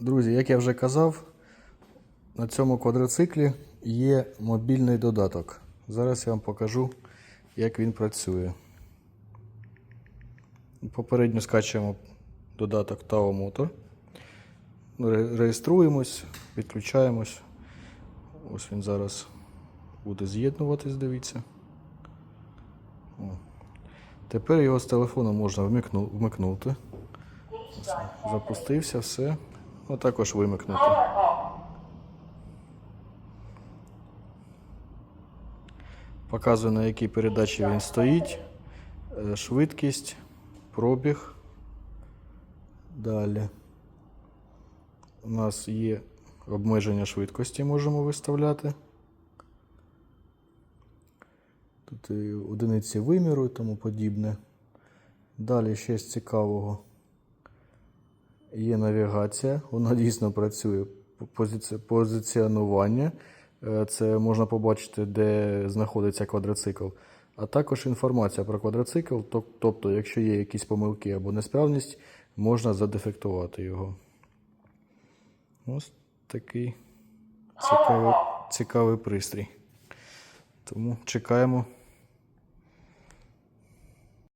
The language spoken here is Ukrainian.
Друзі, як я вже казав, на цьому квадроциклі є мобільний додаток. Зараз я вам покажу, як він працює. Попередньо скачуємо додаток Tao Motor. Реєструємось, підключаємось. Ось він зараз буде з'єднуватись, дивіться. О. Тепер його з телефону можна вмикну- вмикнути. Запустився, все. Ну, також вимикнути. Показує, на якій передачі він стоїть, е, швидкість, пробіг. Далі. У нас є обмеження швидкості, можемо виставляти. Тут і одиниці виміру і тому подібне. Далі ще з цікавого. Є навігація, вона дійсно працює. Позиці- Позиціонування. Е, Це можна побачити, де знаходиться квадроцикл. А також інформація про квадроцикл. Тобто, якщо є якісь помилки або несправність, можна задефектувати його. Ось такий цікавий, цікавий пристрій. Тому чекаємо